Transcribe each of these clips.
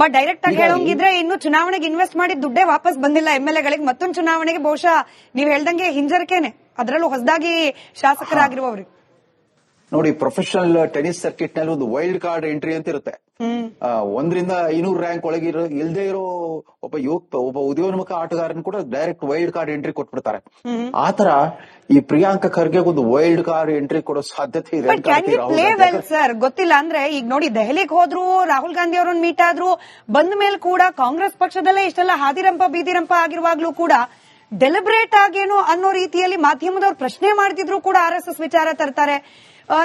But direct ಆಗಿ ಹೇಳೋಂಗಿದ್ರೆ ಇನ್ನು ಚುನಾವಣೆಗೆ ಇನ್ವೆಸ್ಟ್ ಮಾಡಿದ ದುಡ್ಡೇ ವಾಪಸ್ ಬಂದಿಲ್ಲ ಎಂ ಎಲ್ ಎಗಳಿಗೆ. ಮತ್ತೊಂದು ಚುನಾವಣೆಗೆ ಬಹುಶಃ ನೀವ್ ಹೇಳ್ದಂಗೆ ಹಿಂಜರಿಕೆನೆ. ಅದರಲ್ಲೂ ಹೊಸದಾಗಿ ಶಾಸಕರಾಗಿರುವವ್ರಿಗೆ ನೋಡಿ ಪ್ರೊಫೆಷನಲ್ ಟೆನಿಸ್ ಸರ್ಕಿಟ್ನಲ್ಲಿ ಒಂದು ವೈಲ್ಡ್ ಕಾರ್ಡ್ ಎಂಟ್ರಿ ಅಂತ ಇರುತ್ತೆ. ಒಂದರಿಂದ ಐನೂರು ರ್ಯಾಂಕ್ ಒಳಗೆ ಇರೋ ಇಲ್ದೇ ಇರೋ ಒಬ್ಬ ಯುವಕ ಒಬ್ಬ ಉದಯೋನ್ಮುಖ ಆಟಗಾರನ್ ಕೂಡ ಡೈರೆಕ್ಟ್ ವೈಲ್ಡ್ ಕಾರ್ಡ್ ಎಂಟ್ರಿ ಕೊಟ್ಬಿಡ್ತಾರೆ. ಆತರ ಈ ಪ್ರಿಯಾಂಕ ಖರ್ಗೆ ಒಂದು ವೈಲ್ಡ್ ಕಾರ್ಡ್ ಎಂಟ್ರಿ ಕೊಡೋ ಸಾಧ್ಯತೆ ಇದೆ ಸರ್ ಗೊತ್ತಿಲ್ಲ ಅಂದ್ರೆ ಈಗ ನೋಡಿ ದೆಹಲಿಗೆ ಹೋದ್ರು ರಾಹುಲ್ ಗಾಂಧಿ ಅವರನ್ನ ಮೀಟ್ ಆದ್ರು ಬಂದ ಮೇಲೆ ಕೂಡ ಕಾಂಗ್ರೆಸ್ ಪಕ್ಷದಲ್ಲೇ ಇಷ್ಟೆಲ್ಲ ಹಾದಿರಂಪ ಬೀದಿರಂಪ ಆಗಿರುವಾಗ್ಲೂ ಕೂಡ ಡೆಲಿಬ್ರೇಟ್ ಆಗೇನು ಅನ್ನೋ ರೀತಿಯಲ್ಲಿ ಮಾಧ್ಯಮದವ್ರು ಪ್ರಶ್ನೆ ಮಾಡ್ತಿದ್ರು ಕೂಡ ಆರ್ ಎಸ್ ವಿಚಾರ ತರ್ತಾರೆ.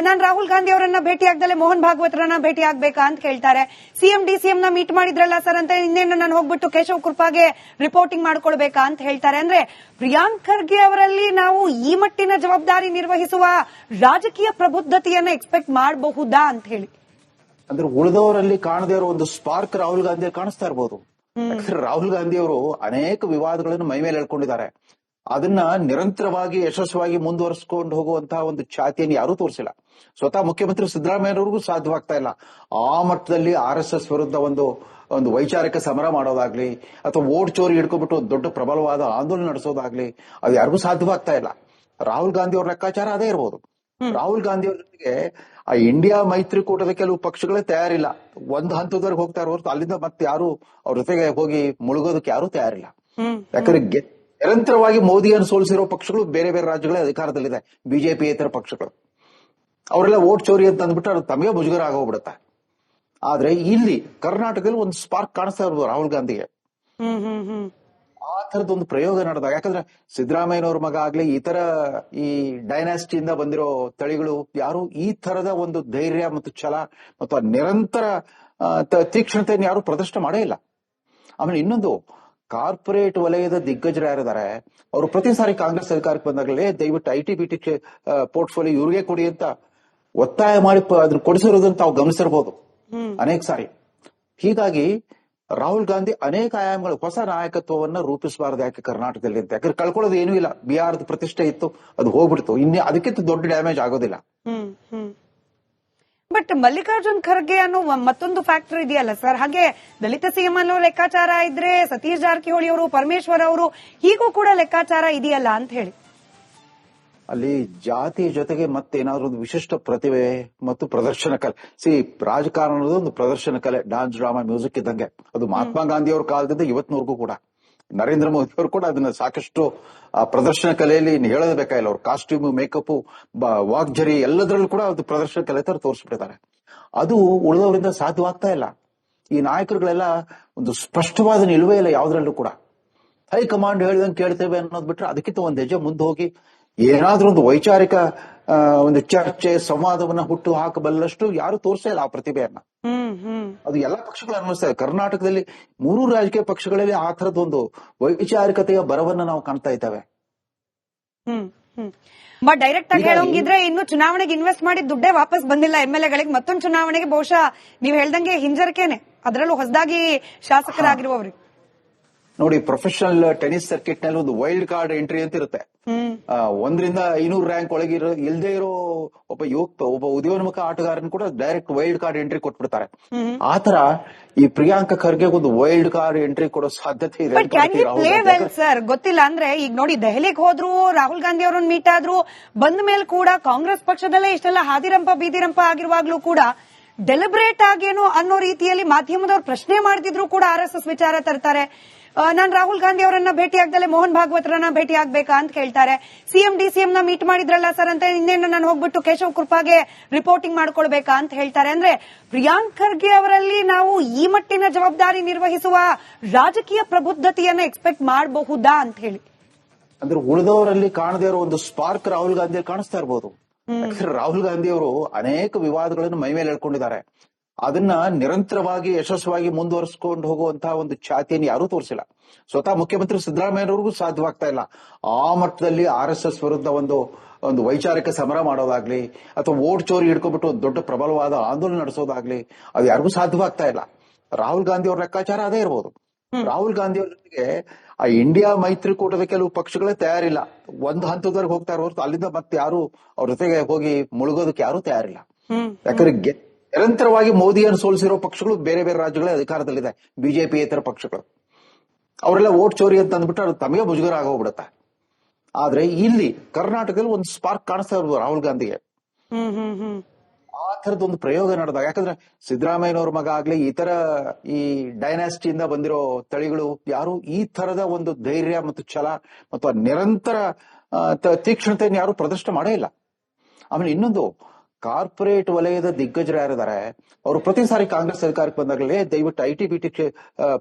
ನಾನು ರಾಹುಲ್ ಗಾಂಧಿ ಅವರನ್ನ ಭೇಟಿ ಮೋಹನ್ ಭಾಗವತರನ್ನ ಭೇಟಿ ಆಗ್ಬೇಕಾ ಅಂತ ಕೇಳ್ತಾರೆ. ಸಿಎಂ ಡಿ ಸಿಎಂ ನ ಮೀಟ್ ಮಾಡಿದ್ರಲ್ಲ ಸರ್ ಅಂತ ಇನ್ನೇನು ನಾನು ಹೋಗ್ಬಿಟ್ಟು ಕೇಶವ್ ಕೃಪಾಗೆ ರಿಪೋರ್ಟಿಂಗ್ ಮಾಡ್ಕೊಳ್ಬೇಕಾ ಅಂತ ಹೇಳ್ತಾರೆ. ಅಂದ್ರೆ ಪ್ರಿಯಾಂಕ್ ಖರ್ಗೆ ಅವರಲ್ಲಿ ನಾವು ಈ ಮಟ್ಟಿನ ಜವಾಬ್ದಾರಿ ನಿರ್ವಹಿಸುವ ರಾಜಕೀಯ ಪ್ರಬುದ್ಧತೆಯನ್ನ ಎಕ್ಸ್ಪೆಕ್ಟ್ ಮಾಡಬಹುದಾ ಅಂತ ಹೇಳಿ. ಅಂದ್ರೆ ಉಳಿದವರಲ್ಲಿ ಕಾಣದೇ ಇರೋ ಒಂದು ಸ್ಪಾರ್ಕ್ ರಾಹುಲ್ ಗಾಂಧಿ ಕಾಣಿಸ್ತಾ ಇರಬಹುದು ಯಾಕಂದ್ರೆ ರಾಹುಲ್ ಗಾಂಧಿ ಅವರು ಅನೇಕ ವಿವಾದಗಳನ್ನು ಮೈ ಮೇಲೆ ಎಳ್ಕೊಂಡಿದ್ದಾರೆ. ಅದನ್ನ ನಿರಂತರವಾಗಿ ಯಶಸ್ವಿಯಾಗಿ ಮುಂದುವರಿಸಿಕೊಂಡು ಹೋಗುವಂತಹ ಒಂದು ಛಾತಿಯನ್ನು ಯಾರೂ ತೋರಿಸಿಲ್ಲ. ಸ್ವತಃ ಮುಖ್ಯಮಂತ್ರಿ ಸಿದ್ದರಾಮಯ್ಯನವ್ರಿಗೂ ಸಾಧ್ಯವಾಗ್ತಾ ಇಲ್ಲ. ಆ ಮಟ್ಟದಲ್ಲಿ ಆರ್ ಎಸ್ ಎಸ್ ವಿರುದ್ಧ ಒಂದು ಒಂದು ವೈಚಾರಿಕ ಸಮರ ಮಾಡೋದಾಗ್ಲಿ, ಅಥವಾ ಓಟ್ ಚೋರಿ ಹಿಡ್ಕೊಂಡ್ಬಿಟ್ಟು ಒಂದು ದೊಡ್ಡ ಪ್ರಬಲವಾದ ಆಂದೋಲನ ನಡೆಸೋದಾಗ್ಲಿ, ಅದು ಯಾರಿಗೂ ಸಾಧ್ಯವಾಗ್ತಾ ಇಲ್ಲ. ರಾಹುಲ್ ಗಾಂಧಿ ಅವ್ರ ಲೆಕ್ಕಾಚಾರ ಅದೇ ಇರಬಹುದು ರಾಹುಲ್ ಗಾಂಧಿ ಅವ್ರ ಜೊತೆಗೆ ಆ ಇಂಡಿಯಾ ಮೈತ್ರಿಕೂಟದ ಕೆಲವು ಪಕ್ಷಗಳೇ ತಯಾರಿಲ್ಲ. ಒಂದ್ ಹಂತದವರೆಗೆ ಹೋಗ್ತಾ ಇರೋ ಹೊರತು ಅಲ್ಲಿಂದ ಮತ್ತೆ ಯಾರು ಅವ್ರ ಜೊತೆಗೆ ಹೋಗಿ ಮುಳುಗೋದಕ್ಕೆ ಯಾರು ತಯಾರಿಲ್ಲ. ಯಾಕಂದ್ರೆ ನಿರಂತರವಾಗಿ ಮೋದಿಯನ್ನು ಸೋಲಿಸಿರೋ ಪಕ್ಷಗಳು ಬೇರೆ ಬೇರೆ ರಾಜ್ಯಗಳೇ ಅಧಿಕಾರದಲ್ಲಿದೆ. ಬಿಜೆಪಿ ಇತರ ಪಕ್ಷಗಳು. ಅವರೆಲ್ಲ ಓಟ್ ಚೋರಿ ಅಂತ ಅಂದ್ಬಿಟ್ಟು ಅದು ತಮಗೆ ಮುಜುಗರ ಆಗೋಗ್ಬಿಡುತ್ತೆ. ಆದ್ರೆ ಇಲ್ಲಿ ಕರ್ನಾಟಕದಲ್ಲಿ ಒಂದು ಸ್ಪಾರ್ಕ್ ಕಾಣಿಸ್ತಾ ಇರ್ಬೋದು ರಾಹುಲ್ ಗಾಂಧಿಗೆ. ಆ ತರದ ಒಂದು ಪ್ರಯೋಗ ನಡೆದಾಗ ಯಾಕಂದ್ರೆ ಸಿದ್ದರಾಮಯ್ಯನವ್ರ ಮಗ ಆಗ್ಲಿ ಈ ತರ ಈ ಡೈನಾಸ್ಟಿಯಿಂದ ಬಂದಿರೋ ತಳಿಗಳು ಯಾರು ಈ ತರದ ಒಂದು ಧೈರ್ಯ ಮತ್ತು ಛಲ ಮತ್ತು ಆ ನಿರಂತರ ತೀಕ್ಷ್ಣತೆಯನ್ನು ಯಾರು ಪ್ರದರ್ಶನ ಮಾಡೇ ಇಲ್ಲ. ಆಮೇಲೆ ಇನ್ನೊಂದು ಕಾರ್ಪೊರೇಟ್ ವಲಯದ ದಿಗ್ಗಜರು ಯಾರಿದ್ದಾರೆ ಅವರು ಪ್ರತಿ ಸಾರಿ ಕಾಂಗ್ರೆಸ್ ಸರ್ಕಾರಕ್ಕೆ ಬಂದಾಗಲೇ ದಯವಿಟ್ಟು I T B T portfolio ಇವ್ರಿಗೆ ಕೊಡಿ ಅಂತ ಒತ್ತಾಯ ಮಾಡಿ ಅದನ್ನ ಕೊಡಿಸಿರೋದನ್ನ ತಾವು ಗಮನಿಸಿರ್ಬೋದು. ಅನೇಕ ಸಾರಿ. ಹೀಗಾಗಿ ರಾಹುಲ್ ಗಾಂಧಿ ಅನೇಕ ಆಯಾಮಗಳು ಹೊಸ ನಾಯಕತ್ವವನ್ನ ರೂಪಿಸಬಾರದು ಯಾಕೆ ಕರ್ನಾಟಕದಲ್ಲಿ ಅಂತ. ಯಾಕಂದ್ರೆ ಕಳ್ಕೊಳ್ಳೋದು ಏನೂ ಇಲ್ಲ. ಬಿಹಾರದ ಪ್ರತಿಷ್ಠೆ ಇತ್ತು, ಅದು ಹೋಗ್ಬಿಡ್ತು. ಇನ್ನೇ ಅದಕ್ಕಿಂತ ದೊಡ್ಡ ಡ್ಯಾಮೇಜ್ ಆಗೋದಿಲ್ಲ. ಬಟ್ ಮಲ್ಲಿಕಾರ್ಜುನ್ ಖರ್ಗೆ ಅನ್ನೋ ಮತ್ತೊಂದು ಫ್ಯಾಕ್ಟರ್ ಇದೆಯಲ್ಲ ಸರ್ ಹಾಗೆ ದಲಿತ ಸಿಎಂ ಅನ್ನೋ ಲೆಕ್ಕಾಚಾರ ಇದ್ರೆ ಸತೀಶ್ ಜಾರಕಿಹೊಳಿ ಅವರು, ಪರಮೇಶ್ವರ್ ಅವರು, ಹೀಗೂ ಕೂಡ ಲೆಕ್ಕಾಚಾರ ಇದೆಯಲ್ಲ ಅಂತ ಹೇಳಿ. ಅಲ್ಲಿ ಜಾತಿ ಜೊತೆಗೆ ಮತ್ತೇನಾದ್ರೂ ಒಂದು ವಿಶಿಷ್ಟ ಪ್ರತಿಭೆ ಮತ್ತು ಪ್ರದರ್ಶನ ಕಲೆ. ಸಿ ರಾಜಕಾರಣದ ಒಂದು ಪ್ರದರ್ಶನ ಕಲೆ. ಡಾನ್ಸ್ ಡ್ರಾಮಾ ಮ್ಯೂಸಿಕ್ ಇದ್ದಂಗೆ. ಅದು ಮಹಾತ್ಮ ಗಾಂಧಿ ಅವ್ರ ಕಾಲದಿಂದ ಇವತ್ತಿನವರೆಗೂ ಕೂಡ. ನರೇಂದ್ರ ಮೋದಿ ಅವರು ಕೂಡ ಅದನ್ನ ಸಾಕಷ್ಟು ಪ್ರದರ್ಶನ ಕಲೆಯಲ್ಲಿ ಹೇಳೋದು ಬೇಕಾಗಿಲ್ಲ. ಅವ್ರ ಕಾಸ್ಟ್ಯೂಮ್ ಮೇಕಪ್ ವಾಗ್ಜರಿ ಎಲ್ಲದರಲ್ಲೂ ಕೂಡ ಅದು ಪ್ರದರ್ಶನ ಕಲೆ ತರ ತೋರಿಸ್ಬಿಟ್ಟಿದ್ದಾರೆ. ಅದು ಉಳಿದವರಿಂದ ಸಾಧ್ಯವಾಗ್ತಾ ಇಲ್ಲ. ಈ ನಾಯಕರುಗಳೆಲ್ಲ ಒಂದು ಸ್ಪಷ್ಟವಾದ ನಿಲುವೇ ಇಲ್ಲ ಯಾವ್ದ್ರಲ್ಲೂ ಕೂಡ. ಹೈಕಮಾಂಡ್ ಹೇಳಿದಂಗೆ ಕೇಳ್ತೇವೆ ಅನ್ನೋದ್ ಬಿಟ್ರೆ ಅದಕ್ಕಿಂತ ಒಂದ್ ಹೆಜ್ಜೆ ಮುಂದೆ ಹೋಗಿ ಏನಾದ್ರೂ ಒಂದು ವೈಚಾರಿಕ ಒಂದು ಚರ್ಚೆ ಸಂವಾದವನ್ನ ಹುಟ್ಟು ಹಾಕಬಲ್ಲಷ್ಟು ಯಾರು ತೋರಿಸೇ ಇಲ್ಲ ಆ ಪ್ರತಿಭೆಯನ್ನ. ಅದು ಎಲ್ಲಾ ಪಕ್ಷಗಳು ಅನ್ವಯಿಸ್ತಾ ಇದೆ ಕರ್ನಾಟಕದಲ್ಲಿ ಮೂರು ರಾಜಕೀಯ ಪಕ್ಷಗಳಲ್ಲಿ ಆ ತರದ ಒಂದು ವೈಚಾರಿಕತೆಯ ಬರವನ್ನ ನಾವು ಕಾಣ್ತಾ ಇದ್ದೇವೆ. ಬಟ್ ಡೈರೆಕ್ಟ್ ಆಗಿ ಹೇಳೋಂಗಿದ್ರೆ ಇನ್ನು ಚುನಾವಣೆಗೆ ಇನ್ವೆಸ್ಟ್ ಮಾಡಿ ದುಡ್ಡೇ ವಾಪಸ್ ಬಂದಿಲ್ಲ ಎಂ ಎಲ್ ಗಳಿಗೆ ಮತ್ತೊಂದು ಚುನಾವಣೆಗೆ ಬಹುಶಃ ನೀವ್ ಹೇಳ್ದಂಗೆ ಹಿಂಜರಿಕೆನೆ. ಅದರಲ್ಲೂ ಹೊಸದಾಗಿ ಶಾಸಕರಾಗಿರುವವ್ರಿಗೆ ನೋಡಿ ಪ್ರೊಫೆಷನಲ್ ಟೆನಿಸ್ ಸರ್ಕಿಟ್ನಲ್ಲಿ ಒಂದು ವೈಲ್ಡ್ ಕಾರ್ಡ್ ಎಂಟ್ರಿ ಅಂತ ಇರುತ್ತೆ ಒಂದರಿಂದ ಐನೂರು ರ್ಯಾಂಕ್ ಒಳಗೆ ಇಲ್ದೇ ಇರೋ ಒಬ್ಬ ಯುವಕ ಒಬ್ಬ ಉದಯೋನ್ಮುಖ ಆಟಗಾರನ್ ಕೂಡ ಡೈರೆಕ್ಟ್ ವೈಲ್ಡ್ ಕಾರ್ಡ್ ಎಂಟ್ರಿ ಕೊಟ್ಬಿಡ್ತಾರೆ. ಆತರ ಈ ಪ್ರಿಯಾಂಕ ಖರ್ಗೆ ಒಂದು ವೈಲ್ಡ್ ಕಾರ್ಡ್ ಎಂಟ್ರಿ ಕೊಡೋ ಸಾಧ್ಯತೆ ಇದೆ ಸರ್ ಗೊತ್ತಿಲ್ಲ ಅಂದ್ರೆ ಈಗ ನೋಡಿ ದೆಹಲಿಗೆ ಹೋದ್ರು ರಾಹುಲ್ ಗಾಂಧಿ ಅವರನ್ನ ಮೀಟ್ ಆದ್ರು ಬಂದ ಮೇಲೆ ಕೂಡ ಕಾಂಗ್ರೆಸ್ ಪಕ್ಷದಲ್ಲೇ ಇಷ್ಟೆಲ್ಲ ಹಾದಿರಂಪ ಬೀದಿರಂಪ ಆಗಿರುವಾಗ್ಲೂ ಕೂಡ ಡೆಲಿಬ್ರೇಟ್ ಆಗೇನು ಅನ್ನೋ ರೀತಿಯಲ್ಲಿ ಮಾಧ್ಯಮದವ್ರು ಪ್ರಶ್ನೆ ಮಾಡ್ತಿದ್ರು ಕೂಡ ಆರ್ ಎಸ್ ಎಸ್ ವಿಚಾರ ತರ್ತಾರೆ. ನಾನು ರಾಹುಲ್ ಗಾಂಧಿ ಅವರನ್ನ ಭೇಟಿ ಆಗದಲ್ಲೇ ಮೋಹನ್ ಭಾಗವತರನ್ನ ಭೇಟಿ ಆಗ್ಬೇಕಾ ಅಂತ ಕೇಳ್ತಾರೆ. ಸಿಎಂ ಡಿ ಸಿಎಂ ನ ಮೀಟ್ ಮಾಡಿದ್ರಲ್ಲ ಸರ್ ಅಂತ ಇನ್ನೇನು ನಾನು ಹೋಗ್ಬಿಟ್ಟು ಕೇಶವ್ ಕೃಪಾಗೆ ರಿಪೋರ್ಟಿಂಗ್ ಮಾಡ್ಕೊಳ್ಬೇಕಾ ಅಂತ ಹೇಳ್ತಾರೆ. ಅಂದ್ರೆ ಪ್ರಿಯಾಂಕ್ ಖರ್ಗೆ ಅವರಲ್ಲಿ ನಾವು ಈ ಮಟ್ಟಿನ ಜವಾಬ್ದಾರಿ ನಿರ್ವಹಿಸುವ ರಾಜಕೀಯ ಪ್ರಬುದ್ಧತೆಯನ್ನ ಎಕ್ಸ್ಪೆಕ್ಟ್ ಮಾಡಬಹುದಾ ಅಂತ ಹೇಳಿ. ಅಂದ್ರೆ ಉಳಿದವರಲ್ಲಿ ಕಾಣದೇ ಇರೋ ಒಂದು ಸ್ಪಾರ್ಕ್ ರಾಹುಲ್ ಗಾಂಧಿ ಕಾಣಿಸ್ತಾ ಇರಬಹುದು ಯಾಕಂದ್ರೆ ರಾಹುಲ್ ಗಾಂಧಿ ಅವರು ಅನೇಕ ವಿವಾದಗಳನ್ನು ಮೈ ಮೇಲೆ ಎಳ್ಕೊಂಡಿದ್ದಾರೆ. ಅದನ್ನ ನಿರಂತರವಾಗಿ ಯಶಸ್ವಿಯಾಗಿ ಮುಂದುವರಿಸಿಕೊಂಡು ಹೋಗುವಂತಹ ಒಂದು ಛಾತಿಯನ್ನು ಯಾರೂ ತೋರಿಸಿಲ್ಲ. ಸ್ವತಃ ಮುಖ್ಯಮಂತ್ರಿ ಸಿದ್ದರಾಮಯ್ಯನವ್ರಿಗೂ ಸಾಧ್ಯವಾಗ್ತಾ ಇಲ್ಲ. ಆ ಮಟ್ಟದಲ್ಲಿ ಆರ್ ಎಸ್ ಎಸ್ ವಿರುದ್ಧ ಒಂದು ಒಂದು ವೈಚಾರಿಕ ಸಮರ ಮಾಡೋದಾಗ್ಲಿ ಅಥವಾ ಓಟ್ ಚೋರಿ ಹಿಡ್ಕೊಂಡ್ಬಿಟ್ಟು ಒಂದು ದೊಡ್ಡ ಪ್ರಬಲವಾದ ಆಂದೋಲನ ನಡೆಸೋದಾಗ್ಲಿ ಅದು ಯಾರಿಗೂ ಸಾಧ್ಯವಾಗ್ತಾ ಇಲ್ಲ. ರಾಹುಲ್ ಗಾಂಧಿ ಅವ್ರ ಲೆಕ್ಕಾಚಾರ ಅದೇ ಇರಬಹುದು ರಾಹುಲ್ ಗಾಂಧಿ ಅವ್ರ ಜೊತೆಗೆ ಆ ಇಂಡಿಯಾ ಮೈತ್ರಿಕೂಟದ ಕೆಲವು ಪಕ್ಷಗಳೇ ತಯಾರಿಲ್ಲ. ಒಂದ್ ಹಂತದವರೆಗೆ ಹೋಗ್ತಾ ಅಲ್ಲಿಂದ ಮತ್ತೆ ಯಾರು ಅವ್ರ ಜೊತೆಗೆ ಹೋಗಿ ಮುಳುಗೋದಕ್ಕೆ ಯಾರು ತಯಾರಿಲ್ಲ. ಯಾಕಂದ್ರೆ ನಿರಂತರವಾಗಿ ಮೋದಿಯನ್ನು ಸೋಲಿಸಿರೋ ಪಕ್ಷಗಳು ಬೇರೆ ಬೇರೆ ರಾಜ್ಯಗಳ ಅಧಿಕಾರದಲ್ಲಿದೆ. ಬಿಜೆಪಿ ಇತರ ಪಕ್ಷಗಳು. ಅವರೆಲ್ಲ ಓಟ್ ಚೋರಿ ಅಂತ ಅಂದ್ಬಿಟ್ಟು ಅದು ತಮಗೆ ಮುಜುಗರ ಆಗೋಗ್ಬಿಡುತ್ತೆ. ಆದ್ರೆ ಇಲ್ಲಿ ಕರ್ನಾಟಕದಲ್ಲಿ ಒಂದು ಸ್ಪಾರ್ಕ್ ಕಾಣಿಸ್ತಾ ಇರ್ಬೋದು ರಾಹುಲ್ ಗಾಂಧಿಗೆ. ಆ ತರದ ಒಂದು ಪ್ರಯೋಗ ನಡೆದಾಗ ಯಾಕಂದ್ರೆ ಸಿದ್ದರಾಮಯ್ಯನವ್ರ ಮಗ ಆಗ್ಲಿ ಇತರ ಈ ಡೈನಾಸ್ಟಿಯಿಂದ ಬಂದಿರೋ ತಳಿಗಳು ಯಾರು ಈ ತರದ ಒಂದು ಧೈರ್ಯ ಮತ್ತು ಛಲ ಮತ್ತು ನಿರಂತರ ತೀಕ್ಷ್ಣತೆಯನ್ನು ಯಾರು ಪ್ರದರ್ಶನ ಮಾಡೇ ಇಲ್ಲ. ಆಮೇಲೆ ಇನ್ನೊಂದು ಕಾರ್ಪೊರೇಟ್ ವಲಯದ ದಿಗ್ಗಜರು ಯಾರಿದ್ದಾರೆ? ಅವರು ಪ್ರತಿ ಸಾರಿ ಕಾಂಗ್ರೆಸ್ ಸರ್ಕಾರಕ್ಕೆ ಬಂದಾಗಲೇ ದಯವಿಟ್ಟು I T B T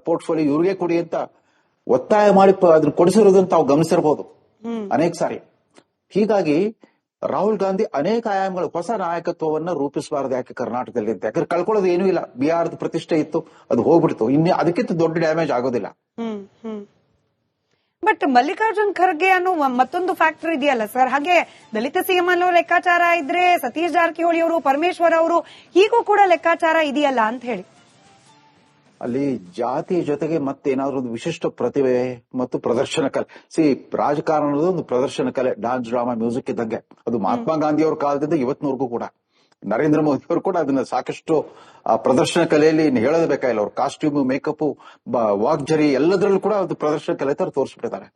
portfolio ಇವ್ರಿಗೆ ಕೊಡಿ ಅಂತ ಒತ್ತಾಯ ಮಾಡಿ ಅದನ್ನ ಕೊಡಿಸಿರೋದನ್ನ ತಾವು ಗಮನಿಸಿರ್ಬೋದು. ಅನೇಕ ಸಾರಿ. ಹೀಗಾಗಿ ರಾಹುಲ್ ಗಾಂಧಿ ಅನೇಕ ಆಯಾಮಗಳು ಹೊಸ ನಾಯಕತ್ವವನ್ನ ರೂಪಿಸಬಾರದು ಯಾಕೆ ಕರ್ನಾಟಕದಲ್ಲಿ ಅಂತ. ಯಾಕಂದ್ರೆ ಕಳ್ಕೊಳ್ಳೋದು ಏನೂ ಇಲ್ಲ. ಬಿಹಾರದ ಪ್ರತಿಷ್ಠೆ ಇತ್ತು ಅದು ಹೋಗ್ಬಿಡ್ತು. ಇನ್ನೇ ಅದಕ್ಕಿಂತ ದೊಡ್ಡ ಡ್ಯಾಮೇಜ್ ಆಗೋದಿಲ್ಲ. ಬಟ್ ಮಲ್ಲಿಕಾರ್ಜುನ್ ಖರ್ಗೆ ಅನ್ನೋ ಮತ್ತೊಂದು ಫ್ಯಾಕ್ಟರ್ ಇದೆಯಲ್ಲ ಸರ್ ಹಾಗೆ ದಲಿತ ಸಿಎಂ ಅನ್ನೋ ಲೆಕ್ಕಾಚಾರ ಇದ್ರೆ ಸತೀಶ್ ಜಾರಕಿಹೊಳಿ ಅವರು ಪರಮೇಶ್ವರ್ ಅವರು ಹೀಗೂ ಕೂಡ ಲೆಕ್ಕಾಚಾರ ಇದೆಯಲ್ಲ ಅಂತ ಹೇಳಿ. ಅಲ್ಲಿ ಜಾತಿ ಜೊತೆಗೆ ಮತ್ತೇನಾದ್ರೂ ಒಂದು ವಿಶಿಷ್ಟ ಪ್ರತಿಭೆ ಮತ್ತು ಪ್ರದರ್ಶನ ಕಲೆ. ಸಿ ರಾಜಕಾರಣದ ಒಂದು ಪ್ರದರ್ಶನ ಕಲೆ. ಡಾನ್ಸ್ ಡ್ರಾಮಾ ಮ್ಯೂಸಿಕ್ ಇದ್ದಂಗೆ. ಅದು ಮಹಾತ್ಮ ಗಾಂಧಿ ಅವ್ರ ಕಾಲದಿಂದ ಇವತ್ತಿನವರೆಗೂ ಕೂಡ. ನರೇಂದ್ರ ಮೋದಿ ಅವರು ಕೂಡ ಅದನ್ನ ಸಾಕಷ್ಟು ಪ್ರದರ್ಶನ ಕಲೆಯಲ್ಲಿ ಹೇಳೋದೇ ಬೇಕಾಗಿಲ್ಲ. ಅವ್ರ ಕಾಸ್ಟ್ಯೂಮ್ ಮೇಕಪ್ ವಾಗ್ಜರಿ ಎಲ್ಲದರಲ್ಲೂ ಕೂಡ ಅದು ಪ್ರದರ್ಶನ ಕಲೆ ತರ ತೋರಿಸ್ಬಿಟ್ಟಿದ್ದಾರೆ.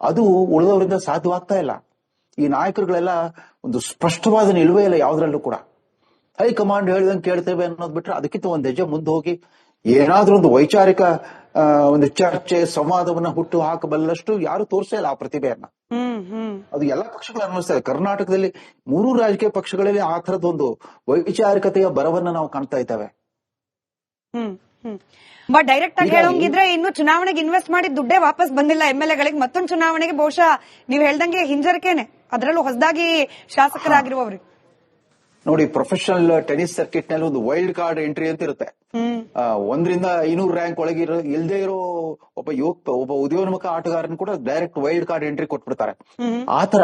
ಅದು ಉಳಿದವರಿಂದ ಸಾಧ್ಯವಾಗ್ತಾ ಇಲ್ಲ. ಈ ನಾಯಕರುಗಳೆಲ್ಲ ಒಂದು ಸ್ಪಷ್ಟವಾದ ನಿಲುವೇ ಇಲ್ಲ ಯಾವ್ದ್ರಲ್ಲೂ ಕೂಡ. ಹೈಕಮಾಂಡ್ ಹೇಳಿದಂಗೆ ಕೇಳ್ತೇವೆ ಅನ್ನೋದು ಬಿಟ್ರೆ ಅದಕ್ಕಿಂತ ಒಂದ್ ಹೆಜ್ಜೆ ಮುಂದೆ ಹೋಗಿ ಏನಾದ್ರೂ ಒಂದು ವೈಚಾರಿಕ ಒಂದು ಚರ್ಚೆ ಸಂವಾದವನ್ನ ಹುಟ್ಟು ಹಾಕಬಲ್ಲಷ್ಟು ಯಾರು ತೋರಿಸೇ ಇಲ್ಲ ಆ ಪ್ರತಿಭೆಯನ್ನ. ಅದು ಎಲ್ಲಾ ಪಕ್ಷಗಳು ಅನ್ವಯಿಸ್ತಾ ಇದೆ ಕರ್ನಾಟಕದಲ್ಲಿ ಮೂರು ರಾಜಕೀಯ ಪಕ್ಷಗಳಲ್ಲಿ ಆ ತರದ ಒಂದು ವೈಚಾರಿಕತೆಯ ಬರವನ್ನ ನಾವು ಕಾಣ್ತಾ ಇದ್ದೇವೆ. ಬಟ್ ಡೈರೆಕ್ಟ್ ಆಗಿ ಹೇಳೋಂಗಿದ್ರೆ ಇನ್ನು ಚುನಾವಣೆಗೆ ಇನ್ವೆಸ್ಟ್ ಮಾಡಿ ದುಡ್ಡೇ ವಾಪಸ್ ಬಂದಿಲ್ಲ ಎಂ ಎಲ್ ಎಗಳಿಗೆ. ಮತ್ತೊಂದು ಚುನಾವಣೆಗೆ ಬಹುಶಃ ನೀವು ಹೇಳ್ದಂಗೆ ಹಿಂಜರಿಕೆನೆ. ಅದರಲ್ಲೂ ಹೊಸದಾಗಿ ಶಾಸಕರಾಗಿರುವವ್ರಿಗೆ ನೋಡಿ ಪ್ರೊಫೆಷನಲ್ ಟೆನಿಸ್ ಸರ್ಕಿಟ್ನಲ್ಲಿ ಒಂದು ವೈಲ್ಡ್ ಕಾರ್ಡ್ ಎಂಟ್ರಿ ಅಂತ ಇರುತ್ತೆ. ಒಂದರಿಂದ ಐನೂರು ರ್ಯಾಂಕ್ ಒಳಗೆ ಇರೋ ಇಲ್ದೇ ಇರೋ ಒಬ್ಬ ಯುವಕ ಒಬ್ಬ ಉದಯೋನ್ಮುಖ ಆಟಗಾರನ್ ಕೂಡ ಡೈರೆಕ್ಟ್ ವೈಲ್ಡ್ ಕಾರ್ಡ್ ಎಂಟ್ರಿ ಕೊಟ್ಬಿಡ್ತಾರೆ. ಆತರ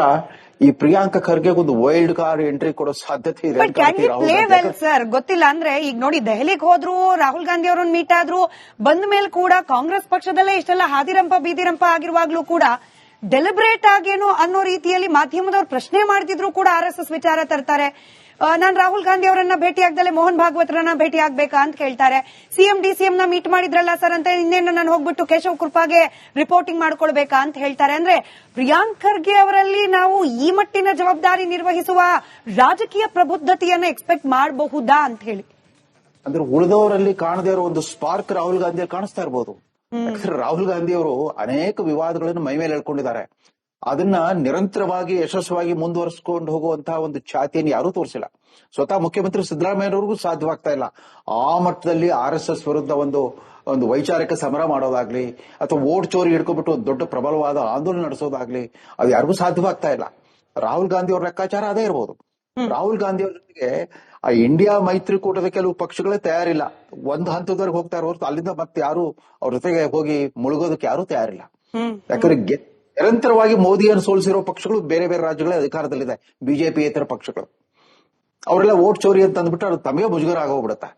ಈ ಪ್ರಿಯಾಂಕ ಖರ್ಗೆ ಒಂದು ವೈಲ್ಡ್ ಕಾರ್ಡ್ ಎಂಟ್ರಿ ಕೊಡೋ ಸಾಧ್ಯತೆ ಇದೆ ಸರ್ ಗೊತ್ತಿಲ್ಲ ಅಂದ್ರೆ ಈಗ ನೋಡಿ ದೆಹಲಿಗೆ ಹೋದ್ರು ರಾಹುಲ್ ಗಾಂಧಿ ಅವರನ್ನ ಮೀಟ್ ಆದ್ರು ಬಂದ ಮೇಲೆ ಕೂಡ ಕಾಂಗ್ರೆಸ್ ಪಕ್ಷದಲ್ಲೇ ಇಷ್ಟೆಲ್ಲ ಹಾದಿರಂಪ ಬೀದಿರಂಪ ಆಗಿರುವಾಗ್ಲೂ ಕೂಡ ಡೆಲಿಬ್ರೇಟ್ ಆಗೇನು ಅನ್ನೋ ರೀತಿಯಲ್ಲಿ ಮಾಧ್ಯಮದವರು ಪ್ರಶ್ನೆ ಮಾಡ್ತಿದ್ರು ಕೂಡ ಆರ್ ವಿಚಾರ ತರ್ತಾರೆ. ನಾನು ರಾಹುಲ್ ಗಾಂಧಿ ಅವರನ್ನ ಭೇಟಿ ಆಗ್ದಲೆ ಮೋಹನ್ ಭಾಗವತ್ರನ್ನ ಭೇಟಿ ಆಗ್ಬೇಕಾ ಅಂತ ಕೇಳ್ತಾರೆ. ಸಿಎಂ ಡಿಸಿಎಂ ನ ಮೀಟ್ ಮಾಡಿದ್ರಲ್ಲ ಸರ್ ಅಂತ ಇನ್ನೇನು ನಾನು ಹೋಗ್ಬಿಟ್ಟು ಕೇಶವ್ ಕೃಪಾಗೆ ರಿಪೋರ್ಟಿಂಗ್ ಮಾಡ್ಕೊಳ್ಬೇಕಾ ಅಂತ ಹೇಳ್ತಾರೆ. ಅಂದ್ರೆ ಪ್ರಿಯಾಂಕ್ ಖರ್ಗೆ ಅವರಲ್ಲಿ ನಾವು ಈ ಮಟ್ಟಿನ ಜವಾಬ್ದಾರಿ ನಿರ್ವಹಿಸುವ ರಾಜಕೀಯ ಪ್ರಬುದ್ಧತೆಯನ್ನ ಎಕ್ಸ್ಪೆಕ್ಟ್ ಮಾಡಬಹುದಾ ಅಂತ ಹೇಳಿ. ಅಂದ್ರೆ ಉಳಿದವರಲ್ಲಿ ಕಾಣದೇ ಇರೋ ಒಂದು ಸ್ಪಾರ್ಕ್ ರಾಹುಲ್ ಗಾಂಧಿ ಕಾಣಿಸ್ತಾ ಇರ್ಬೋದು. ಯಾಕಂದ್ರೆ ರಾಹುಲ್ ಗಾಂಧಿ ಅವರು ಅನೇಕ ವಿವಾದಗಳನ್ನು ಮೈ ಮೇಲೆ ಹೇಳ್ಕೊಂಡಿದ್ದಾರೆ ಅದನ್ನ ನಿರಂತರವಾಗಿ ಯಶಸ್ವಾಗಿ ಮುಂದುವರಿಸಿಕೊಂಡು ಹೋಗುವಂತಹ ಒಂದು ಛಾತಿಯನ್ನು ಯಾರೂ ತೋರಿಸಿಲ್ಲ. ಸ್ವತಃ ಮುಖ್ಯಮಂತ್ರಿ ಸಿದ್ದರಾಮಯ್ಯನವ್ರಿಗೂ ಸಾಧ್ಯವಾಗ್ತಾ ಇಲ್ಲ. ಆ ಮಟ್ಟದಲ್ಲಿ ಆರ್ ಎಸ್ ಎಸ್ ವಿರುದ್ಧ ಒಂದು ಒಂದು ವೈಚಾರಿಕ ಸಮರ ಮಾಡೋದಾಗ್ಲಿ, ಅಥವಾ ವೋಟ್ ಚೋರಿ ಹಿಡ್ಕೊಂಡ್ಬಿಟ್ಟು ಒಂದು ದೊಡ್ಡ ಪ್ರಬಲವಾದ ಆಂದೋಲನ ನಡೆಸೋದಾಗ್ಲಿ, ಅದು ಯಾರಿಗೂ ಸಾಧ್ಯವಾಗ್ತಾ ಇಲ್ಲ. ರಾಹುಲ್ ಗಾಂಧಿ ಅವ್ರ ಲೆಕ್ಕಾಚಾರ ಅದೇ ಇರ್ಬೋದು. ರಾಹುಲ್ ಗಾಂಧಿ ಅವ್ರ ಜೊತೆಗೆ ಆ ಇಂಡಿಯಾ ಮೈತ್ರಿಕೂಟದ ಕೆಲವು ಪಕ್ಷಗಳೇ ತಯಾರಿಲ್ಲ. ಒಂದ್ ಹಂತದವರೆಗೆ ಹೋಗ್ತಾ ಇರೋ ಹೊರತು ಅಲ್ಲಿಂದ ಮತ್ತೆ ಯಾರು ಅವ್ರ ಜೊತೆಗೆ ಹೋಗಿ ಮುಳುಗೋದಕ್ಕೆ ಯಾರು ತಯಾರಿಲ್ಲ. ಯಾಕಂದ್ರೆ ನಿರಂತರವಾಗಿ ಮೋದಿಯನ್ನು ಸೋಲಿಸಿರೋ ಪಕ್ಷಗಳು ಬೇರೆ ಬೇರೆ ರಾಜ್ಯಗಳೇ ಅಧಿಕಾರದಲ್ಲಿದೆ. ಬಿಜೆಪಿ ಇತರ ಪಕ್ಷಗಳು. ಅವರೆಲ್ಲ ವೋಟ್ ಚೋರಿ ಅಂತ ಅಂದ್ಬಿಟ್ಟು ಅದು ತಮಗೆ ಮುಜುಗರ ಆಗೋಗ್ಬಿಡುತ್ತೆ.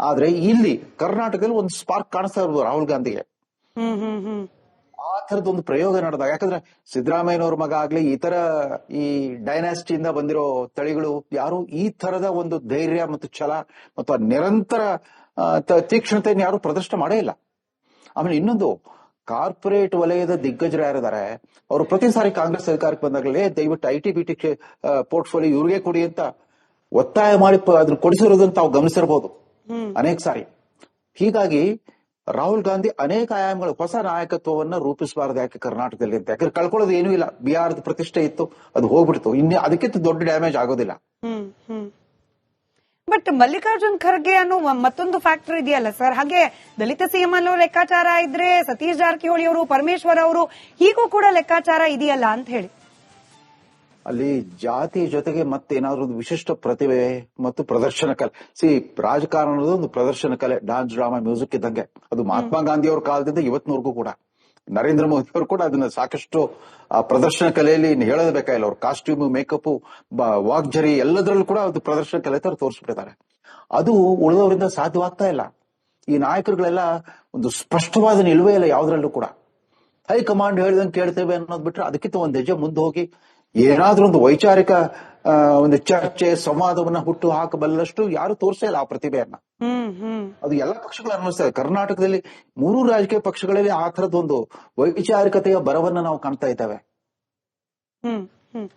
ಆದ್ರೆ ಇಲ್ಲಿ ಕರ್ನಾಟಕದಲ್ಲಿ ಒಂದು ಸ್ಪಾರ್ಕ್ ಕಾಣಿಸ್ತಾ ಇರ್ಬೋದು ರಾಹುಲ್ ಗಾಂಧಿಗೆ. ಆ ತರದ ಒಂದು ಪ್ರಯೋಗ ನಡೆದಾಗ ಯಾಕಂದ್ರೆ ಸಿದ್ದರಾಮಯ್ಯನವ್ರ ಮಗ ಆಗ್ಲಿ ಇತರ ಈ ಡೈನಾಸ್ಟಿಯಿಂದ ಬಂದಿರೋ ತಳಿಗಳು ಯಾರು ಈ ತರದ ಒಂದು ಧೈರ್ಯ ಮತ್ತು ಛಲ ಮತ್ತು ನಿರಂತರ ತೀಕ್ಷ್ಣತೆಯನ್ನು ಯಾರು ಪ್ರದರ್ಶನ ಮಾಡೇ ಇಲ್ಲ. ಆಮೇಲೆ ಇನ್ನೊಂದು ಕಾರ್ಪೊರೇಟ್ ವಲಯದ ದಿಗ್ಗಜರು ಯಾರಿದ್ದಾರೆ ಅವರು ಪ್ರತಿ ಸಾರಿ ಕಾಂಗ್ರೆಸ್ ಅಧಿಕಾರಕ್ಕೆ ಬಂದಾಗಲೇ ದಯವಿಟ್ಟು I T B T portfolio ಇವ್ರಿಗೆ ಕೊಡಿ ಅಂತ ಒತ್ತಾಯ ಮಾಡಿ ಅದನ್ನ ಕೊಡಿಸಿರೋದನ್ನ ತಾವು ಗಮನಿಸಿರ್ಬೋದು. ಅನೇಕ ಸಾರಿ. ಹೀಗಾಗಿ ರಾಹುಲ್ ಗಾಂಧಿ ಅನೇಕ ಆಯಾಮಗಳು, ಹೊಸ ನಾಯಕತ್ವವನ್ನ ರೂಪಿಸಬಾರದು ಯಾಕೆ ಕರ್ನಾಟಕದಲ್ಲಿ ಅಂತ? ಯಾಕಂದ್ರೆ ಕಳ್ಕೊಳ್ಳೋದು ಏನೂ ಇಲ್ಲ. ಬಿಹಾರದ ಪ್ರತಿಷ್ಠೆ ಇತ್ತು, ಅದು ಹೋಗ್ಬಿಡ್ತು. ಇನ್ನು ಅದಕ್ಕಿಂತ ದೊಡ್ಡ ಡ್ಯಾಮೇಜ್ ಆಗೋದಿಲ್ಲ. ಬಟ್ ಮಲ್ಲಿಕಾರ್ಜುನ್ ಖರ್ಗೆ ಅನ್ನೋ ಮತ್ತೊಂದು ಫ್ಯಾಕ್ಟರ್ ಇದೆಯಲ್ಲ ಸರ್ ಹಾಗೆ ದಲಿತ ಸಿಎಂ ಅನ್ನೋ ಲೆಕ್ಕಾಚಾರ ಇದ್ರೆ ಸತೀಶ್ ಜಾರಕಿಹೊಳಿ ಅವರು, ಪರಮೇಶ್ವರ್ ಅವರು, ಹೀಗೂ ಕೂಡ ಲೆಕ್ಕಾಚಾರ ಇದೆಯಲ್ಲ ಅಂತ ಹೇಳಿ. ಅಲ್ಲಿ ಜಾತಿ ಜೊತೆಗೆ ಮತ್ತೇನಾದ್ರೂ ಒಂದು ವಿಶಿಷ್ಟ ಪ್ರತಿಭೆ ಮತ್ತು ಪ್ರದರ್ಶನ ಕಲೆ. ಸಿ ರಾಜಕಾರಣದ ಒಂದು ಪ್ರದರ್ಶನ ಕಲೆ ಡಾನ್ಸ್ ಡ್ರಾಮಾ ಮ್ಯೂಸಿಕ್ ಇದ್ದಂಗೆ. ಅದು ಮಹಾತ್ಮ ಗಾಂಧಿ ಅವ್ರ ಕಾಲದಿಂದ ಇವತ್ತಿನವರೆಗೂ ಕೂಡ. ನರೇಂದ್ರ ಮೋದಿ ಅವರು ಕೂಡ ಅದನ್ನ ಸಾಕಷ್ಟು ಆ ಪ್ರದರ್ಶನ ಕಲೆಯಲ್ಲಿ ಹೇಳೋದೇ ಬೇಕಾಗಿಲ್ಲ. ಅವ್ರ ಕಾಸ್ಟ್ಯೂಮ್ ಮೇಕಪ್ ವಾಗ್ಜರಿ ಎಲ್ಲದರಲ್ಲೂ ಕೂಡ ಅದು ಪ್ರದರ್ಶನ ಕಲೆ ತರ ತೋರಿಸ್ಬಿಟ್ಟಿದ್ದಾರೆ. ಅದು ಉಳಿದವರಿಂದ ಸಾಧ್ಯವಾಗ್ತಾ ಇಲ್ಲ. ಈ ನಾಯಕರುಗಳೆಲ್ಲ ಒಂದು ಸ್ಪಷ್ಟವಾದ ನಿಲುವೇ ಇಲ್ಲ ಯಾವ್ದ್ರಲ್ಲೂ ಕೂಡ. ಹೈಕಮಾಂಡ್ ಹೇಳಿದಂಗೆ ಕೇಳ್ತೇವೆ ಅನ್ನೋದು ಬಿಟ್ರೆ ಅದಕ್ಕಿಂತ ಒಂದು ಹೆಜ್ಜೆ ಮುಂದೆ ಹೋಗಿ ಏನಾದ್ರೂ ಒಂದು ವೈಚಾರಿಕ ಒಂದು ಚರ್ಚೆ ಸಂವಾದವನ್ನ ಹುಟ್ಟು ಹಾಕಬಲ್ಲಷ್ಟು ಯಾರು ತೋರಿಸೇ ಇಲ್ಲ ಆ ಪ್ರತಿಭೆಯನ್ನ. ಅದು ಎಲ್ಲ ಪಕ್ಷಗಳು ಅನ್ವಯಿಸ್ತದೆ ಕರ್ನಾಟಕದಲ್ಲಿ ಮೂರು ರಾಜಕೀಯ ಪಕ್ಷಗಳಲ್ಲಿ ಆ ತರದೊಂದು ವೈಚಾರಿಕತೆಯ ಬರವನ್ನ ನಾವು ಕಾಣ್ತಾ ಇದ್ದೇವೆ. ಹ್ಮ್ ಹ್ಮ್.